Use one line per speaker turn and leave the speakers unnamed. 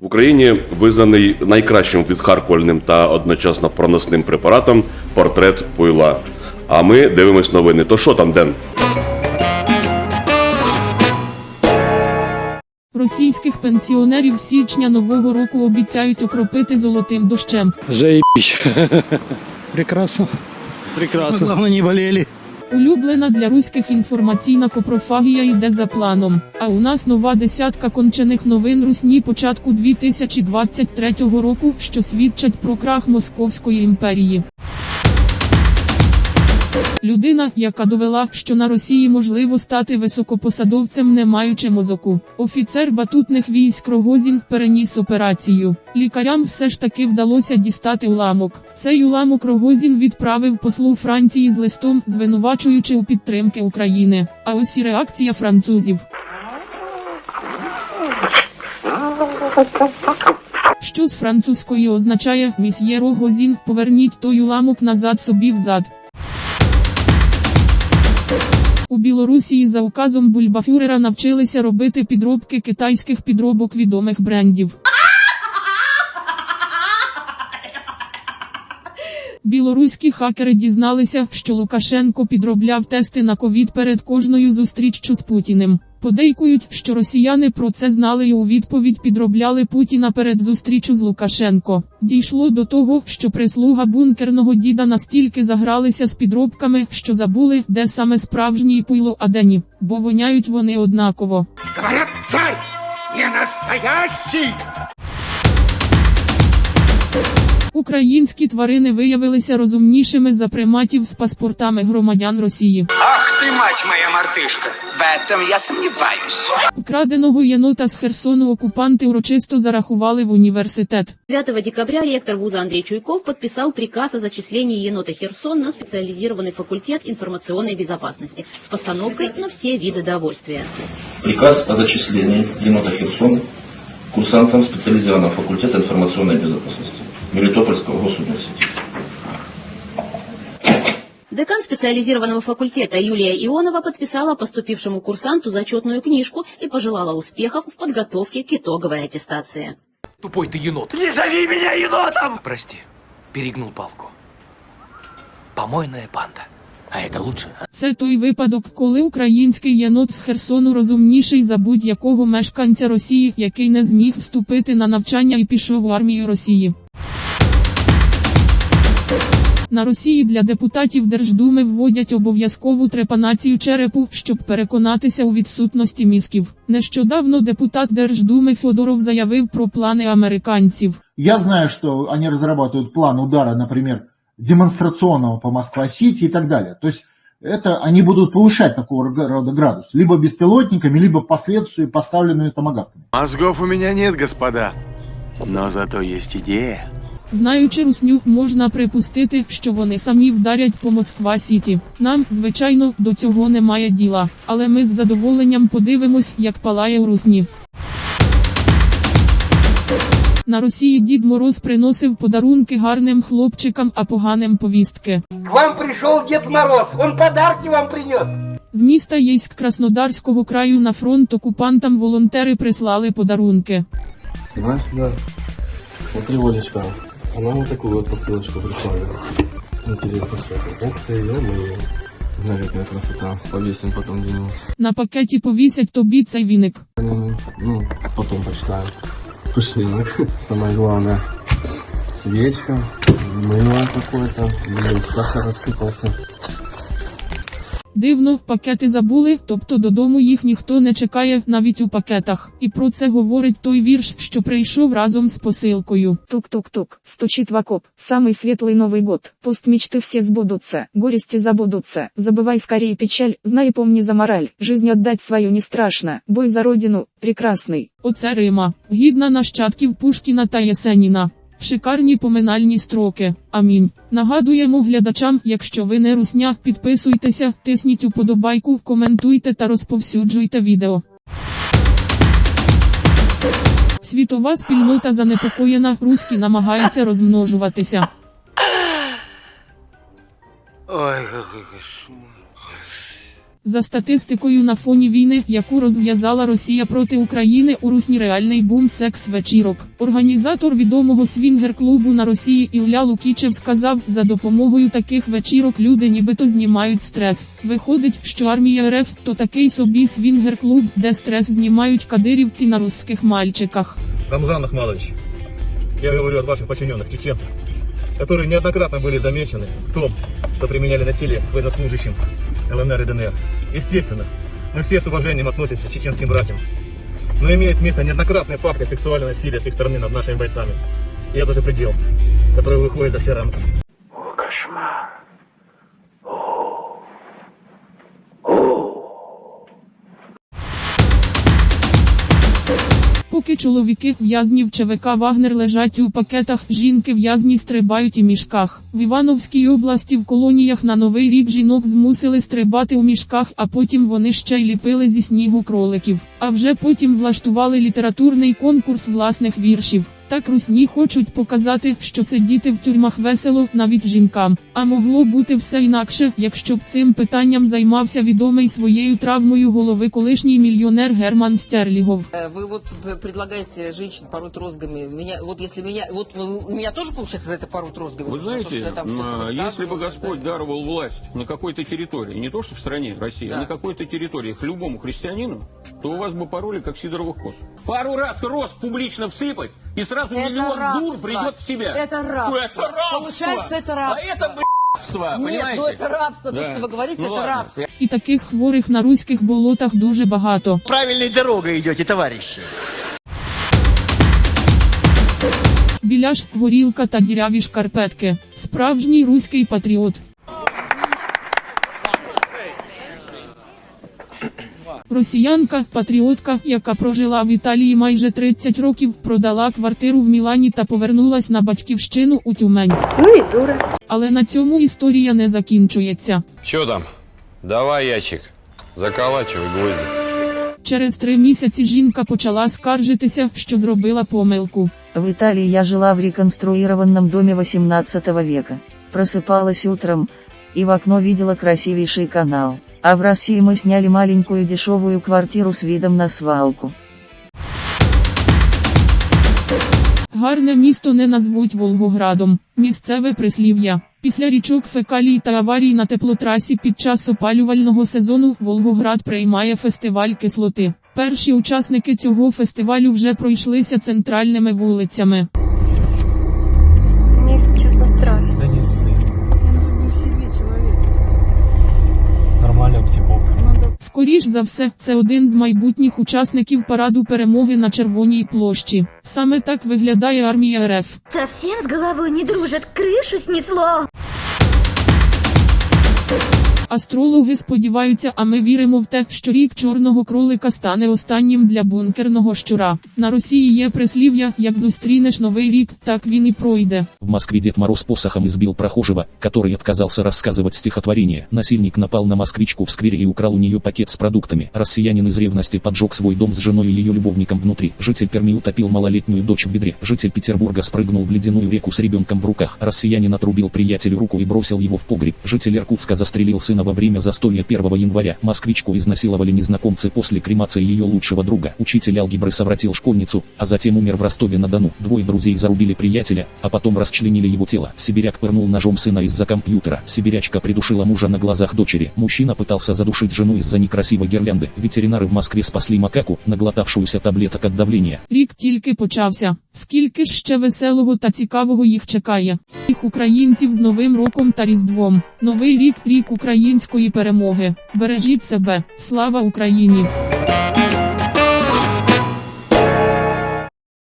В Україні визнаний найкращим відхаркувальним та одночасно проносним препаратом портрет пуйла. А ми дивимось новини. То що там, Ден?
Російських пенсіонерів з січня нового року обіцяють окропити золотим дощем.
Заебись. Прекрасно. Прекрасно.
Главное, не болели.
Улюблена для руських інформаційна копрофагія йде за планом. А у нас нова десятка кончених новин русні початку 2023 року, що свідчать про крах Московської імперії. Людина, яка довела, що на Росії можливо стати високопосадовцем, не маючи мозоку. Офіцер батутних військ Рогозін переніс операцію. Лікарям все ж таки вдалося дістати уламок. Цей уламок Рогозін відправив послу Франції з листом, звинувачуючи у підтримки України. А ось і реакція французів. Що з французької означає місьє Рогозін, поверніть той уламок назад собі взад. У Білорусі за указом Бульбафюрера навчилися робити підробки китайських підробок відомих брендів. Білоруські хакери дізналися, що Лукашенко підробляв тести на ковід перед кожною зустріччю з Путіним. Подейкують, що росіяни про це знали і у відповідь підробляли Путіна перед зустрічю з Лукашенко. Дійшло до того, що прислуга бункерного діда настільки загралися з підробками, що забули, де саме справжній пуйло, а де ні, бо воняють вони однаково.
Говорят, царь не настоящий!
Українські тварини виявилися розумнішими за приматів з паспортами громадян Росії
Ах ты, мать моя мартышка! В этом я сомневаюсь.
Вкраденого єнота з Херсону окупанти урочисто зарахували в університет.
9 декабря ректор вуза Андрей Чуйков подписал приказ о зачислении енота Херсон на специализированный факультет информационной безопасности с постановкой на все виды довольствия.
Приказ о зачислении енота Херсон курсантом специализированного факультета информационной безопасности Мелитопольского госуниверситета.
Декан специализированного факультета Юлия Ионова подписала поступившему курсанту зачетную книжку и пожелала успехов в подготовке к итоговой аттестации.
Тупой ты енот.
Не зови меня енотом!
Прости, перегнул палку. Помойная панда. А это лучше?
Це той випадок, коли український єнот з Херсону розумніший за будь-якого мешканця Росії, який не зміг вступити на навчання і пішов у армію Росії. На Росії для депутатів Держдуми вводять обов'язкову трепанацію черепу, щоб переконатися у відсутності мізків. Нещодавно депутат Держдуми Федоров заявив про плани американців.
Я знаю, что они разрабатывают план удара, например, демонстрационного по Москва-Сити и так далее. То есть это они будут повышать такого рода градус. Либо беспилотниками, либо последствия поставленными томагавками.
Мозгов у меня нет, господа. Но зато есть идея.
Знаючи русню, можна припустити, що вони самі вдарять по Москва Сіті. Нам, звичайно, до цього немає діла, але ми з задоволенням подивимось, як палає у русні. На Росії Дід Мороз приносив подарунки гарним хлопчикам, а поганим повістки.
К вам пришел Дед Мороз, он подарки вам принес.
З міста Єйськ Краснодарського краю на фронт окупантам волонтери прислали подарунки.
Смотри, Олечка, она вот такую вот посылочку прислала. Интересно, что это. Ух ты, ё-моё. Бля, какая красота. Повесим потом где-нибудь.
На пакеті повісять тобі цей віник.
Ну, ну, потом почитаем. Пушинок. Самое главное. Свечка. Мыло какое-то. Блин, сахар рассыпался.
Дивно, пакети забули, тобто додому їх ніхто не чекає навіть у пакетах. І про це говорить той вірш, що прийшов разом з посилкою.
Тук-тук-тук, стучит в окоп. Самый светлый Новый год. Пусть мечты все сбудутся, горести забудутся. Забывай скорее печаль, знай и помни за мораль. Жизнь отдать свою не страшно. Бой за родину, прекрасный.
Оце Рима, гідна нащадків Пушкіна та Єсеніна. Шикарні поминальні строки. Амінь. Нагадуємо глядачам, якщо ви не русня, підписуйтеся, тисніть уподобайку, коментуйте та розповсюджуйте відео. Світова спільнота занепокоєна, руські намагаються розмножуватися.
Ой, какой кошмар.
За статистикою на фоні війни, яку розв'язала Росія проти України у Русні реальний бум секс-вечірок. Організатор відомого свінгер-клубу на Росії Ілля Лукічев сказав, за допомогою таких вечірок люди нібито знімають стрес. Виходить, що армія РФ то такий собі свінгер-клуб, де стрес знімають кадирівці на русських мальчиках.
Рамзан Ахмадович, я говорю от ваших подчиненных чеченцев, которые неоднократно были замечены в том, что применяли насилие к военнослужащим ЛНР и ДНР. Естественно, мы все с уважением относимся к чеченским братьям. Но имеют место неоднократные факты сексуального насилия с их стороны над нашими бойцами. И это же предел, который выходит за все рамки.
Чоловіки в'язнів ЧВК Вагнер лежать у пакетах, жінки в'язні стрибають у мішках. В Івановській області в колоніях на новий рік жінок змусили стрибати у мішках, а потім вони ще й ліпили зі снігу кроликів. А вже потім влаштували літературний конкурс власних віршів. Так русні хочуть показати, що сидіти в тюрмах весело навіть жінкам. А могло бути все інакше, якщо б цим питанням займався відомий своєю травмою голови колишній мільйонер Герман Стерлігов.
Вы вот п- предлагаете женщин пороть розгами. Меня, вот если меня, вот вы- у меня тоже получается за это пороть розгами?
Вы
Вот за то,
знаете,
что я там что-то
а, если
высказываю,
бы Господь
да?
даровал власть на какой-то территории, не то что в стране России, а
Да.
на какой-то территории к любому христианину, то у вас бы пороли как сидоровых коз. Пару раз рост публично всыпать, и сразу
Это
миллион
рабство.
дур придет в себя.
Это рабство.
Ну, это рабство.
Получается, это рабство.
А это б***ство,
Нет,
понимаете?
ну это рабство. То,
Да.
что вы говорите,
Ну
это
ладно.
рабство.
І таких хворих на руських болотах дуже багато.
Правильной дорогой идете, товарищи.
Біляш, горілка та діряві шкарпетки. Справжній руський патріот. Росіянка, патріотка, яка прожила в Італії майже 30 років, продала квартиру в Мілані та повернулась на батьківщину у Тюмень.
Ну и дура.
Але на цьому історія не закінчується.
Че там? Давай, ящик. Заколачивай гвозди.
Через три місяці жінка почала скаржитися, що зробила помилку.
В Италии я жила в реконструированном доме 18 века. Просыпалась утром, и в окно видела красивейший канал. А в России мы сняли маленькую дешевую квартиру с видом на свалку.
Гарне місто не назвуть Волгоградом. Місцеве прислів'я. Після річок фекалій та аварій на теплотрасі під час опалювального сезону Волгоград приймає фестиваль кислоти. Перші учасники цього фестивалю вже пройшлися центральними вулицями. За все, це один з майбутніх учасників параду перемоги на Червоній площі. Саме так виглядає армія РФ.
Совсем з головою не дружить, кришу снесло
Астрологи сподіваються, а ми віримо в те, що рік чорного кролика стане останнім для бункерного щура. На Росії є прислів'я, як зустрінеш новий рік, так він і пройде.
В Москве Дед Мороз посохом избил прохожего, который отказался рассказывать стихотворение. Насильник напал на москвичку в сквере и украл у нее пакет с продуктами. Россиянин из ревности поджег свой дом с женой и ее любовником внутри. Житель Перми утопил малолетнюю дочь в ведре. Житель Петербурга спрыгнул в ледяную реку с ребенком в руках. Россиянин отрубил приятелю руку и бросил его в погреб. Житель Иркутска застрелил сына во время застолья 1 января. Москвичку изнасиловали незнакомцы после кремации ее лучшего друга. Учитель алгебры совратил школьницу, а затем умер в Ростове-на-Дону. Двое друзей зарубили приятеля, а потом расчленили его тело. Сибиряк пырнул ножом сына из-за компьютера. Сибирячка придушила мужа на глазах дочери. Мужчина пытался задушить жену из-за некрасивой гирлянды. Ветеринары в Москве спасли макаку, наглотавшуюся таблеток от давления.
Рік тільки почався. Скільки ж ще веселого та цікавого їх чекає? Їх українців з Новим роком та Різдвом. Новий рік рік української перемоги. Бережіть себе. Слава Україні!